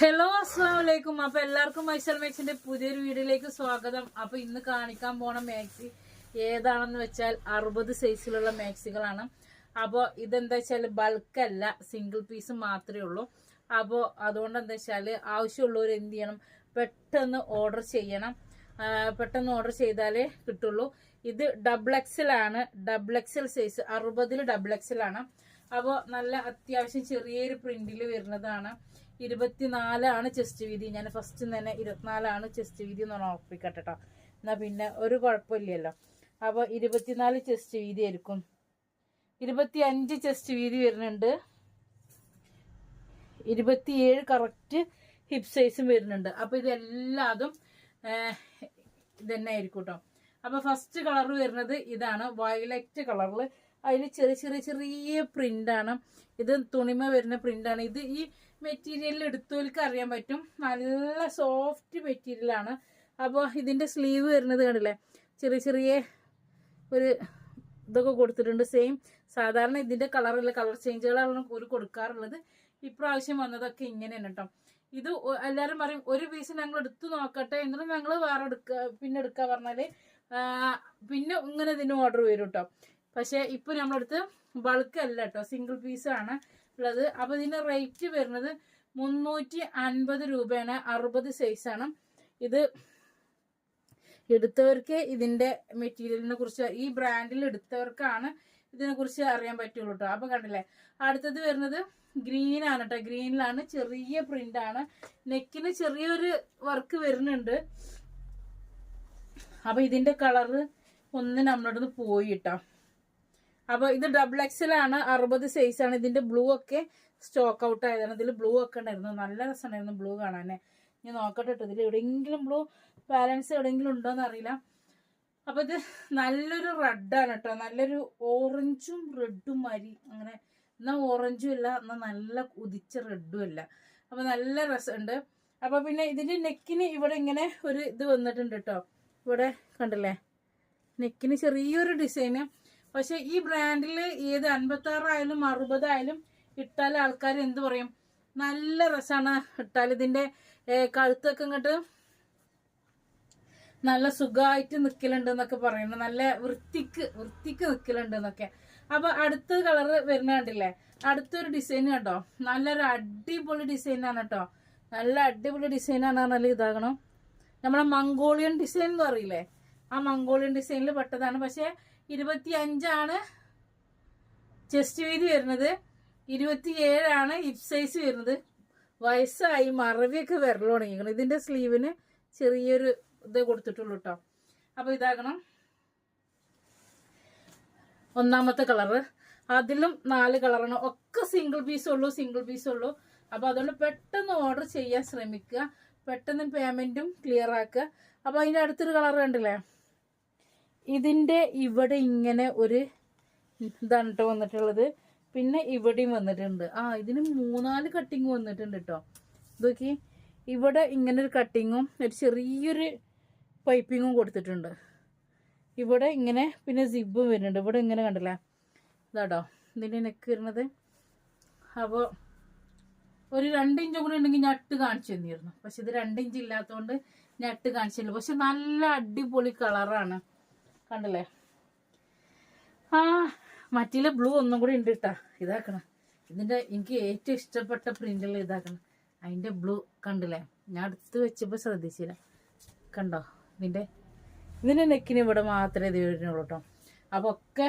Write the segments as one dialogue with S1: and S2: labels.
S1: Hello അസ്സാം വലൈക്കും അപ്പൊ എല്ലാവർക്കും മൈസൽ മേക്സിന്റെ പുതിയൊരു വീഡിയോയിലേക്ക് സ്വാഗതം. അപ്പൊ ഇന്ന് കാണിക്കാൻ പോണ മാക്സി ഏതാണെന്ന് വെച്ചാൽ അറുപത് സൈസിലുള്ള മാക്സികളാണ് അപ്പോൾ ഇതെന്താ വെച്ചാൽ ബൾക്കല്ല സിംഗിൾ പീസ് മാത്രമേ ഉള്ളൂ. അപ്പോൾ അതുകൊണ്ട് എന്താ വെച്ചാൽ ആവശ്യമുള്ളവർ എന്ത് ചെയ്യണം? പെട്ടെന്ന് ഓർഡർ ചെയ്യണം. പെട്ടെന്ന് ഓർഡർ ചെയ്താലേ കിട്ടുള്ളൂ. ഇത് ഡബിൾ എക്സൽ ആണ്. ഡബിൾ എക്സൽ സൈസ് അറുപതിൽ ഡബിൾ എക്സൽ ആണ്. അപ്പോൾ നല്ല അത്യാവശ്യം ചെറിയൊരു പ്രിന്റിൽ വരുന്നതാണ്. ഇരുപത്തിനാലാണ് ചെസ്റ്റ് വീതി. ഞാൻ ഫസ്റ്റ് തന്നെ ഇരുപത്തിനാലാണ് ചെസ്റ്റ് വീതി എന്ന് ഉറപ്പിക്കട്ടെ കേട്ടോ എന്നാൽ പിന്നെ ഒരു കുഴപ്പമില്ലല്ലോ. അപ്പോൾ ഇരുപത്തിനാല് ചെസ്റ്റ് വീതി ആയിരിക്കും. ഇരുപത്തി അഞ്ച് ചെസ്റ്റ് വീതി വരുന്നുണ്ട്. ഇരുപത്തിയേഴ് കറക്റ്റ് ഹിപ് സൈസും വരുന്നുണ്ട്. അപ്പോൾ ഇതെല്ലാതും ഇതന്നെ ആയിരിക്കും കേട്ടോ അപ്പോൾ ഫസ്റ്റ് കളർ വരുന്നത് ഇതാണ്. വയലറ്റ് കളറിൽ അതിൽ ചെറിയ ചെറിയ ചെറിയ പ്രിന്റാണ് ഇത് തുണിമ വരുന്ന പ്രിന്റാണ് ഇത് ഈ മെറ്റീരിയലിൽ എടുത്തവർക്ക് അറിയാൻ പറ്റും. നല്ല സോഫ്റ്റ് മെറ്റീരിയലാണ് അപ്പോൾ ഇതിന്റെ സ്ലീവ് വരുന്നത് കണ്ടില്ലേ? ചെറിയ ചെറിയ ഒരു ഇതൊക്കെ കൊടുത്തിട്ടുണ്ട്. സെയിം സാധാരണ ഇതിന്റെ കളറില്ല കളർ ചേഞ്ചുകളാണ് ഒരു കൊടുക്കാറുള്ളത്. ഇപ്രാവശ്യം വന്നതൊക്കെ ഇങ്ങനെയാണ് കേട്ടോ ഇത് എല്ലാവരും പറയും ഒരു പീസ് ഞങ്ങൾ എടുത്തു നോക്കട്ടെ. എന്നിട്ട് ഞങ്ങൾ വേറെ എടുക്കുക പിന്നെ എടുക്കുക പറഞ്ഞാൽ പിന്നെ ഇങ്ങനെ ഇതിന് ഓർഡർ വരും കേട്ടോ പക്ഷേ ഇപ്പോൾ നമ്മളടുത്ത് ബൾക്ക് അല്ല കേട്ടോ സിംഗിൾ പീസാണ് ഉള്ളത്. അപ്പോൾ ഇതിന്റെ റേറ്റ് വരുന്നത് മുന്നൂറ്റി അൻപത് രൂപയാണ്. അറുപത് സൈസാണ് ഇത് എടുത്തവർക്ക് ഇതിന്റെ മെറ്റീരിയലിനെ കുറിച്ച് ഈ ബ്രാൻഡിൽ എടുത്തവർക്കാണ് ഇതിനെക്കുറിച്ച് അറിയാൻ പറ്റുള്ളൂ കേട്ടോ അപ്പം കണ്ടില്ലേ? അടുത്തത് വരുന്നത് ഗ്രീനാണ് കേട്ടോ ഗ്രീനിലാണ് ചെറിയ പ്രിന്റ് ആണ്. നെക്കിന് ചെറിയൊരു വർക്ക് വരുന്നുണ്ട്. അപ്പം ഇതിന്റെ കളറ് ഒന്ന് നമ്മളോട് പോയി കേട്ടോ അപ്പൊ ഇത് ഡബിൾ എക്സൽ ആണ് അറുപത് സൈസ് ആണ്. ഇതിന്റെ ബ്ലൂ ഒക്കെ സ്റ്റോക്ക് ഔട്ട് ആയതാണ്. ഇതിൽ ബ്ലൂ ഒക്കെ ഉണ്ടായിരുന്നു. നല്ല രസമുണ്ടായിരുന്നു ബ്ലൂ കാണാനേ. ഞാൻ നോക്കട്ടെ കേട്ടോ ഇതിൽ എവിടെയെങ്കിലും ബ്ലൂ ബാലൻസ് എവിടെയെങ്കിലും ഉണ്ടോന്ന് അറിയില്ല. അപ്പോൾ ഇത് നല്ലൊരു റെഡാണ് കേട്ടോ നല്ലൊരു ഓറഞ്ചും റെഡും മരി അങ്ങനെ എന്നാ ഓറഞ്ചും ഇല്ല എന്നാ നല്ല ഉദിച്ച റെഡും അല്ല അപ്പോൾ നല്ല രസമുണ്ട്. അപ്പോൾ പിന്നെ ഇതിന്റെ നെക്കിന് ഇവിടെ ഇങ്ങനെ ഒരു ഇത് വന്നിട്ടുണ്ട് കേട്ടോ ഇവിടെ കണ്ടില്ലേ? നെക്കിന് ചെറിയൊരു ഡിസൈന് പക്ഷെ ഈ ബ്രാൻഡിൽ ഏത് അൻപത്തി ആറായാലും അറുപതായാലും ഇട്ടാൽ ആൾക്കാർ എന്ത് പറയും? നല്ല രസമാണ് ഇട്ടാൽ ഇതിന്റെ കഴുത്തൊക്കെ ഇങ്ങോട്ട് നല്ല സുഖമായിട്ട് നിൽക്കലുണ്ട് എന്നൊക്കെ പറയുന്നു. നല്ല വൃത്തിക്ക് വൃത്തിക്ക് നിൽക്കലുണ്ട് എന്നൊക്കെ. അപ്പൊ അടുത്ത കളറ് വരുന്ന കണ്ടില്ലേ? അടുത്തൊരു ഡിസൈൻ കണ്ടോ? നല്ലൊരു അടിപൊളി ഡിസൈനാണ് കേട്ടോ. നല്ല അടിപൊളി ഡിസൈനാണ് പറഞ്ഞാൽ ഇതാകണം. നമ്മളെ മംഗോളിയൻ ഡിസൈൻ എന്ന് പറയില്ലേ? ആ മംഗോളിയൻ ഡിസൈനിൽ പെട്ടതാണ്. പക്ഷെ ഇരുപത്തി അഞ്ചാണ് ചെസ്റ്റ് വീതി വരുന്നത്. ഇരുപത്തിയേഴാണ് ഹിപ് സൈസ് വരുന്നത്. വയസ്സായി മറവിയൊക്കെ വരൽ തുടങ്ങിക്കണം ഇതിന്റെ സ്ലീവിന് ചെറിയൊരു ഇത് കൊടുത്തിട്ടുള്ളൂ കേട്ടോ അപ്പോൾ ഇതാകണം. ഒന്നാമത്തെ കളറ്. അതിലും നാല് കളറാണ്. ഒക്കെ സിംഗിൾ പീസ് ഉള്ളൂ സിംഗിൾ പീസ് ഉള്ളൂ. അപ്പോൾ അതുകൊണ്ട് പെട്ടെന്ന് ഓർഡർ ചെയ്യാൻ ശ്രമിക്കുക. പെട്ടെന്ന് പേയ്മെന്റും ക്ലിയർ ആക്കുക. അപ്പോൾ അതിന്റെ അടുത്തൊരു കളർ കണ്ടില്ലേ? ഇതിന്റെ ഇവിടെ ഇങ്ങനെ ഒരു ഇതാണ് കേട്ടോ വന്നിട്ടുള്ളത്. പിന്നെ ഇവിടെയും വന്നിട്ടുണ്ട്. ആ ഇതിന് മൂന്നാൽ കട്ടിങ് വന്നിട്ടുണ്ട് കേട്ടോ ഇതൊക്കെ ഇവിടെ ഇങ്ങനെ ഒരു കട്ടിങ്ങും ഒരു ചെറിയൊരു പൈപ്പിങ്ങും കൊടുത്തിട്ടുണ്ട്. ഇവിടെ ഇങ്ങനെ പിന്നെ സിബും വരുന്നുണ്ട്. ഇവിടെ ഇങ്ങനെ കണ്ടില്ലേ? ഇതാട്ടോ. ഇതിന്റെ നെക്ക് വരുന്നത് അപ്പോൾ ഒരു രണ്ട് ഇഞ്ചും കൂടി ഉണ്ടെങ്കിൽ ഞട്ട് കാണിച്ചു തന്നിരുന്നു. പക്ഷെ ഇത് രണ്ട് ഇഞ്ച് ഇല്ലാത്തതുകൊണ്ട് ഞട്ട് കാണിച്ചില്ല. പക്ഷെ നല്ല അടിപൊളി കളറാണ് കണ്ടില്ലേ? ആ മറ്റിലെ ബ്ലൂ ഒന്നും കൂടി ഉണ്ട് കേട്ടാ ഇതാക്കണം. ഇതിന്റെ എനിക്ക് ഏറ്റവും ഇഷ്ടപ്പെട്ട പ്രിന്റുള്ള ഇതാക്കണം. അതിന്റെ ബ്ലൂ കണ്ടില്ലേ? ഞാൻ അടുത്ത് വെച്ചപ്പോ ശ്രദ്ധിച്ചില്ല. കണ്ടോ? ഇതിന്റെ ഇതിന്റെ നെക്കിന് ഇവിടെ മാത്രമേ ഇത് വരുന്നുള്ളൂ കേട്ടോ അപ്പൊ ഒക്കെ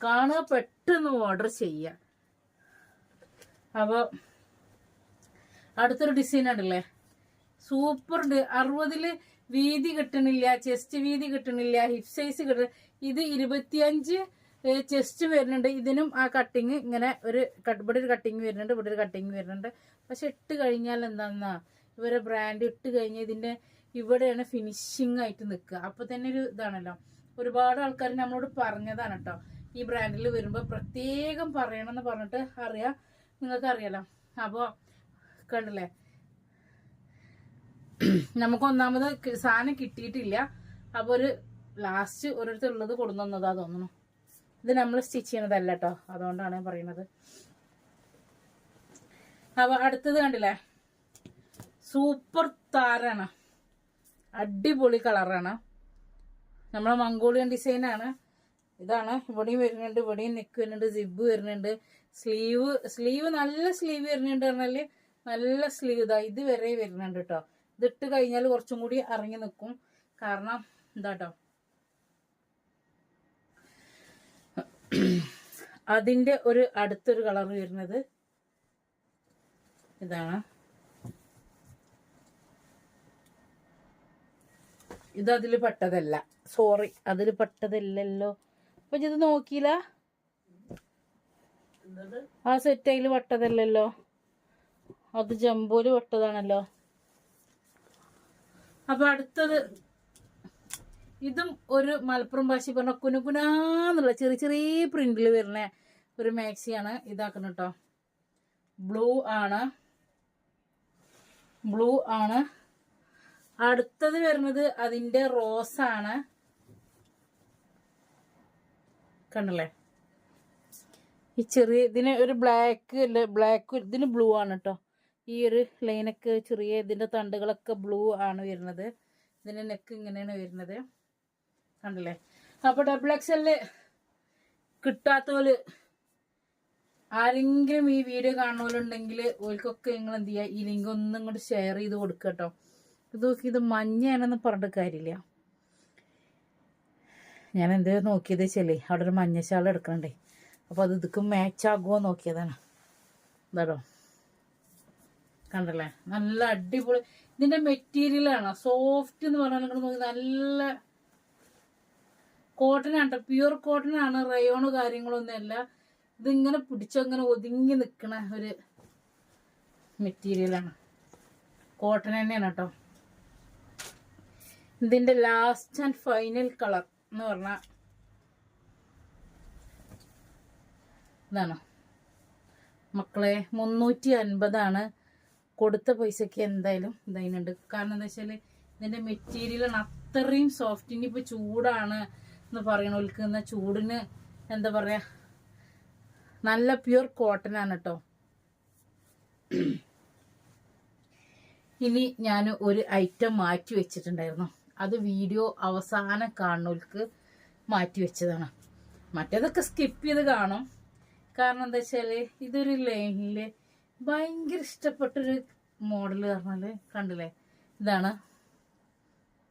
S1: കാണുക പെട്ടെന്ന് ഓർഡർ ചെയ്യ. അപ്പോൾ അടുത്തൊരു ഡിസൈൻ ഉണ്ടല്ലേ? സൂപ്പർ അറുപതിൽ വീതി കിട്ടണില്ല ചെസ്റ്റ് വീതി കിട്ടണില്ല ഹിപ് സൈസ് കിട്ട ഇത് ഇരുപത്തിയഞ്ച് ചെസ്റ്റ് വരുന്നുണ്ട്. ഇതിനും ആ കട്ടിങ് ഇങ്ങനെ ഒരു ഇവിടെ ഒരു കട്ടിങ് വരുന്നുണ്ട് ഇവിടെ ഒരു കട്ടിങ് വരുന്നുണ്ട്. പക്ഷെ ഇട്ട് കഴിഞ്ഞാൽ എന്താന്നാ? ഇവരെ ബ്രാൻഡ് ഇട്ട് കഴിഞ്ഞാൽ ഇതിന്റെ ഇവിടെയാണ് ഫിനിഷിംഗ് ആയിട്ട് നിൽക്കുക. അപ്പൊ തന്നെ ഒരു ഇതാണല്ലോ. ഒരുപാട് ആൾക്കാർ നമ്മളോട് പറഞ്ഞതാണ് കേട്ടോ. ഈ ബ്രാൻഡിൽ വരുമ്പോൾ പ്രത്യേകം പറയണമെന്ന് പറഞ്ഞിട്ട് അറിയാം. നിങ്ങൾക്ക് അറിയാലോ അപ്പോൾ കണ്ടില്ലേ? നമുക്ക് ഒന്നാമത് സാധനം കിട്ടിയിട്ടില്ല. അപ്പോൾ ഒരു ലാസ്റ്റ് ഓരോരുത്തർ ഉള്ളത് കൊടുന്നതാ തോന്നുന്നു. ഇത് നമ്മൾ സ്റ്റിച്ച് ചെയ്യണതല്ല കേട്ടോ അതുകൊണ്ടാണ് പറയുന്നത്. അപ്പോൾ അടുത്തത് കണ്ടില്ലേ? സൂപ്പർ താരാണ്. അടിപൊളി കളറാണ്. നമ്മളെ മംഗോളിയൻ ഡിസൈനാണ് ഇതാണ്. ഇവിടെയും വരുന്നുണ്ട് ഇവിടെയും നെക്ക് വരുന്നുണ്ട് സിബ് വരുന്നുണ്ട്. സ്ലീവ് സ്ലീവ് നല്ല സ്ലീവ് വരുന്നുണ്ട് പറഞ്ഞാൽ നല്ല സ്ലീവ് ഇതാ. ഇത് വരെ വരുന്നുണ്ട് കേട്ടോ ഇതിട്ട് കഴിഞ്ഞാൽ കുറച്ചും കൂടി ഇറങ്ങി നിൽക്കും കാരണം എന്താട്ടോ? അതിന്റെ ഒരു അടുത്തൊരു കളർ വരുന്നത് ഇതാണ്. ഇത് അതിൽ പെട്ടതല്ല. സോറി അതിൽ പെട്ടതല്ലല്ലോ. അപ്പൊ ഇത് നോക്കിയില്ല? ആ സെറ്റ് അതിൽ പെട്ടതല്ലല്ലോ. അത് ജമ്പോൽ പെട്ടതാണല്ലോ. അപ്പൊ അടുത്തത് ഇതും ഒരു മലപ്പുറം ഭാഷ പറഞ്ഞ കുനുകുനാന്നുള്ള ചെറിയ ചെറിയ പ്രിന്റിൽ വരുന്ന ഒരു മാക്സിയാണ് ഇതാക്കുന്നത് കേട്ടോ ബ്ലൂ ആണ്. ബ്ലൂ ആണ്. അടുത്തത് വരുന്നത് അതിന്റെ റോസ് ആണ്. കണ്ടല്ലേ? ഈ ചെറിയ ഇതിന് ഒരു ബ്ലാക്ക് അല്ല ബ്ലാക്ക് ഇതിന് ബ്ലൂ ആണ് കേട്ടോ ഈ ഒരു ലൈനൊക്കെ ചെറിയ ഇതിന്റെ തണ്ടുകളൊക്കെ ബ്ലൂ ആണ് വരുന്നത്. ഇതിന്റെ നെക്ക് ഇങ്ങനെയാണ് വരുന്നത്. കണ്ടല്ലേ? അപ്പോൾ ഡബിൾ എക്സ് കിട്ടാത്ത പോലെ ആരെങ്കിലും ഈ വീഡിയോ കാണുന്നവരുണ്ടെങ്കിൽ ഓൽക്കൊക്കെ നിങ്ങൾ എന്ത് ചെയ്യുക? ഈ ലിങ്ക് ഒന്നും ഇങ്ങോട്ട് ഷെയർ ചെയ്ത് കൊടുക്കുക കേട്ടോ ഇത് നോക്കി ഇത് മഞ്ഞയാണെന്ന് പറഞ്ഞിട്ട് കാര്യമില്ല. ഞാൻ എന്ത് നോക്കിയത് വെച്ചല്ലേ അവിടെ ഒരു മഞ്ഞശാല എടുക്കണ്ടേ അപ്പോൾ അത് ഇതൊക്കെ മാച്ച് ആകുമോ നോക്കിയതാണ്. എന്താടോ കണ്ടല്ലേ? നല്ല അടിപൊളി. ഇതിന്റെ മെറ്റീരിയൽ ആണ്? സോഫ്റ്റ് എന്ന് പറഞ്ഞാൽ നിങ്ങൾ നോക്കി നല്ല കോട്ടൺ ആണ് പ്യുവർ കോട്ടൺ ആണ്. റയോണ് കാര്യങ്ങളൊന്നുമല്ല ഇതിങ്ങനെ പിടിച്ചങ്ങനെ ഒതുങ്ങി നിൽക്കണ ഒരു മെറ്റീരിയലാണ് കോട്ടൺ തന്നെയാണ് കേട്ടോ ഇതിന്റെ ലാസ്റ്റ് ആൻഡ് ഫൈനൽ കളർ എന്ന് പറഞ്ഞാൽ ഇതാണ്? മക്കളെ മുന്നൂറ്റി അൻപതാണ്. കൊടുത്ത പൈസക്ക് എന്തായാലും ഇതായിട്ടുണ്ട്. കാരണം എന്താ വെച്ചാൽ ഇതിന്റെ മെറ്റീരിയലാണ് അത്രയും സോഫ്റ്റ് ഇനിയിപ്പോൾ ചൂടാണ് എന്ന് പറയണവർക്ക് എന്നാൽ ചൂടിന് എന്താ പറയാ? നല്ല പ്യുർ കോട്ടൺ ആണ് കേട്ടോ ഇനി ഞാൻ ഒരു ഐറ്റം മാറ്റി വെച്ചിട്ടുണ്ടായിരുന്നു. അത് വീഡിയോ അവസാനം കാണുന്നവർക്ക് മാറ്റി വെച്ചതാണ്. മറ്റേതൊക്കെ സ്കിപ്പ് ചെയ്ത് കാണും. കാരണം എന്താ വെച്ചാൽ ഇതൊരു ലൈനിൽ ഭയങ്കര ഇഷ്ടപ്പെട്ടൊരു മോഡൽ പറഞ്ഞാൽ കണ്ടില്ലേ? ഇതാണ്.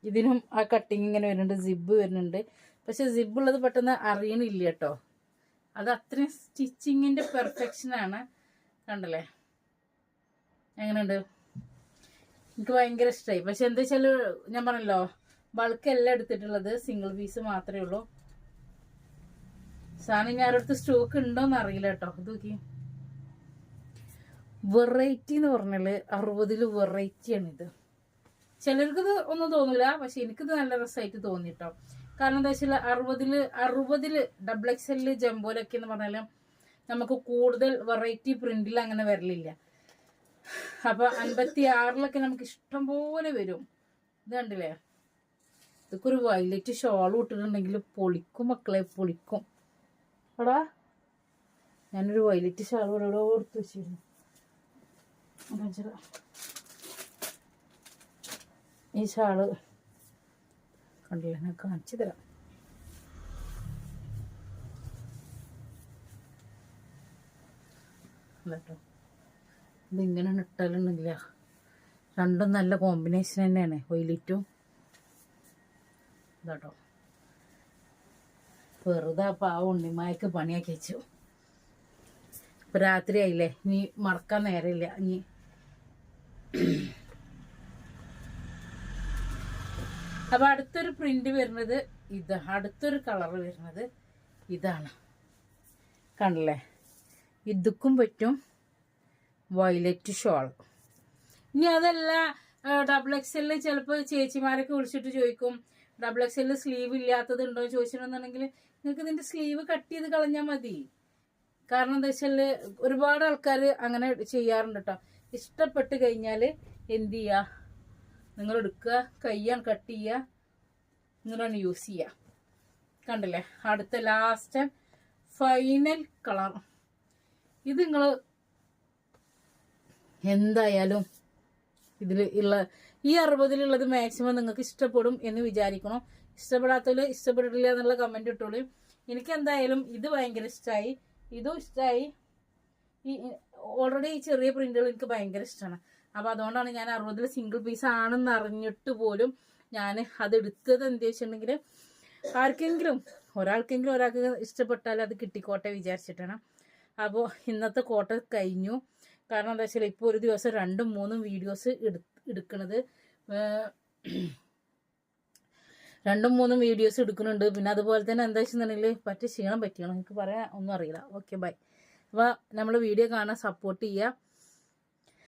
S1: ഇതിനും ആ കട്ടിങ് ഇങ്ങനെ വരുന്നുണ്ട് സിബ് വരുന്നുണ്ട്. പക്ഷെ സിബ് ഉള്ളത് പെട്ടെന്ന് അറിയണില്ല കേട്ടോ. അത് അത്രയും സ്റ്റിച്ചിങ്ങിന്റെ പെർഫെക്ഷൻ ആണ്. കണ്ടല്ലേ? എങ്ങനെയുണ്ട്? എനിക്ക് ഭയങ്കര ഇഷ്ടമായി പക്ഷെ എന്താ വെച്ചാൽ ഞാൻ പറഞ്ഞല്ലോ ബൾക്ക് എല്ലാം എടുത്തിട്ടുള്ളത് സിംഗിൾ പീസ് മാത്രമേ ഉള്ളൂ. സാധനം ഞാൻ അടുത്ത് സ്റ്റോക്ക് ഉണ്ടോന്ന് അറിയില്ല കേട്ടോ. ഇത് നോക്കി. വെറൈറ്റി എന്ന് പറഞ്ഞാൽ അറുപതിൽ വെറൈറ്റിയാണ് ഇത് ഒന്നും തോന്നില്ല പക്ഷെ എനിക്കിത് നല്ല രസമായിട്ട് തോന്നിട്ടോ. കാരണം എന്താ വെച്ചാൽ അറുപതിൽ അറുപതിൽ ഡബിൾ എക്സ് എല്ലിൽ ജംബോലൊക്കെ എന്ന് പറഞ്ഞാൽ നമുക്ക് കൂടുതൽ വെറൈറ്റി പ്രിന്റിൽ അങ്ങനെ വരലില്ല. അപ്പൊ അൻപത്തി ആറിലൊക്കെ നമുക്ക് ഇഷ്ടം പോലെ വരും. ഇത് കണ്ടില്ലേ? ഇതൊക്കെ ഒരു വൈലറ്റ് ഷോൾ ഇട്ടിട്ടുണ്ടെങ്കിൽ പൊളിക്കും മക്കളെ പൊളിക്കും. എടാ ഞാനൊരു വൈലറ്റ് ഷാൾ ഇവിടെ ഇവിടെ കൊടുത്ത് വെച്ചിരുന്നു. ഈ ഷാൾ കണ്ടില്ല? കാണിച്ചു തരാം. ഇതിങ്ങനെ ഇട്ടാലുണ്ടെങ്കില രണ്ടും നല്ല കോമ്പിനേഷൻ തന്നെയാണ്. ഒയിലിറ്റും ഇതാട്ടോ. വെറുതെ അപ്പം ആ ഉണ്ണിമായക്ക് പണിയാക്കി വെച്ചു. ഇപ്പം രാത്രി ആയില്ലേ ഇനി മറക്കാൻ നേരമില്ല. ഇനി അപ്പൊ അടുത്തൊരു പ്രിന്റ് വരുന്നത് ഇത്. അടുത്തൊരു കളർ വരുന്നത് ഇതാണ്. കണ്ടല്ലേ? ഇതുക്കും പറ്റും. വയലറ്റ് ഷോൾ ഇനി അതല്ല ഡബിൾ എക്സ് എല്ലിൽ ചിലപ്പോൾ ചേച്ചിമാരൊക്കെ വിളിച്ചിട്ട് ചോദിക്കും ഡബിൾ എക്സ് എല്ലിൽ സ്ലീവ് ഇല്ലാത്തത് ഉണ്ടോ എന്ന് ചോദിച്ചിട്ടുണ്ടെന്നുണ്ടെങ്കിൽ നിങ്ങൾക്ക് ഇതിന്റെ സ്ലീവ് കട്ട് ചെയ്ത് കളഞ്ഞാൽ മതി. കാരണം എന്താ വെച്ചാൽ ഒരുപാട് ആൾക്കാർ അങ്ങനെ ചെയ്യാറുണ്ട് കേട്ടോ ഇഷ്ടപ്പെട്ട് കഴിഞ്ഞാൽ എന്ത് ചെയ്യുക നിങ്ങൾ എടുക്കുക കയ്യാണ് കട്ട് ചെയ്യുക നിങ്ങളാണ് യൂസ് ചെയ്യുക. കണ്ടില്ലേ? അടുത്ത ലാസ്റ്റ് ഫൈനൽ കളർ ഇത് നിങ്ങൾ എന്തായാലും ഇതിൽ ഉള്ള ഈ അറുപതിലുള്ളത് മാക്സിമം നിങ്ങൾക്ക് ഇഷ്ടപ്പെടും എന്ന് വിചാരിക്കണം. ഇഷ്ടപ്പെടാത്തവർ ഇഷ്ടപ്പെട്ടിട്ടില്ല എന്നുള്ള കമന്റ് ഇട്ടോളൂ. എനിക്ക് എന്തായാലും ഇത് ഭയങ്കര ഇഷ്ടമായി ഇതും ഇഷ്ടമായി ഈ ഓൾറെഡി ഈ ചെറിയ പ്രിന്റുകൾ എനിക്ക് ഭയങ്കര ഇഷ്ടമാണ് അപ്പോൾ അതുകൊണ്ടാണ് ഞാൻ അറുപതിൽ സിംഗിൾ പീസ് ആണെന്ന് അറിഞ്ഞിട്ട് പോലും ഞാൻ അത് എടുത്തത് എന്താ വെച്ചിട്ടുണ്ടെങ്കിൽ ആർക്കെങ്കിലും ഒരാൾക്കെങ്കിലും ഒരാൾക്ക് ഇഷ്ടപ്പെട്ടാൽ അത് കിട്ടിക്കോട്ടെ വിചാരിച്ചിട്ടാണ്. അപ്പോൾ ഇന്നത്തെ കോട്ട കഴിഞ്ഞു. കാരണം എന്താ വെച്ചാൽ ഇപ്പോൾ ഒരു ദിവസം രണ്ടും മൂന്നും വീഡിയോസ് എടുക്കുന്നത് രണ്ടും മൂന്നും വീഡിയോസ് എടുക്കുന്നുണ്ട്. പിന്നെ അതുപോലെ തന്നെ എന്താ വെച്ചിട്ടുണ്ടെങ്കിൽ പറ്റി ക്ഷീണം പറ്റിയാണോ എനിക്ക് പറയാൻ ഒന്നും അറിയില്ല. ഓക്കെ ബൈ അപ്പോൾ നമ്മൾ വീഡിയോ കാണാൻ സപ്പോർട്ട് ചെയ്യുക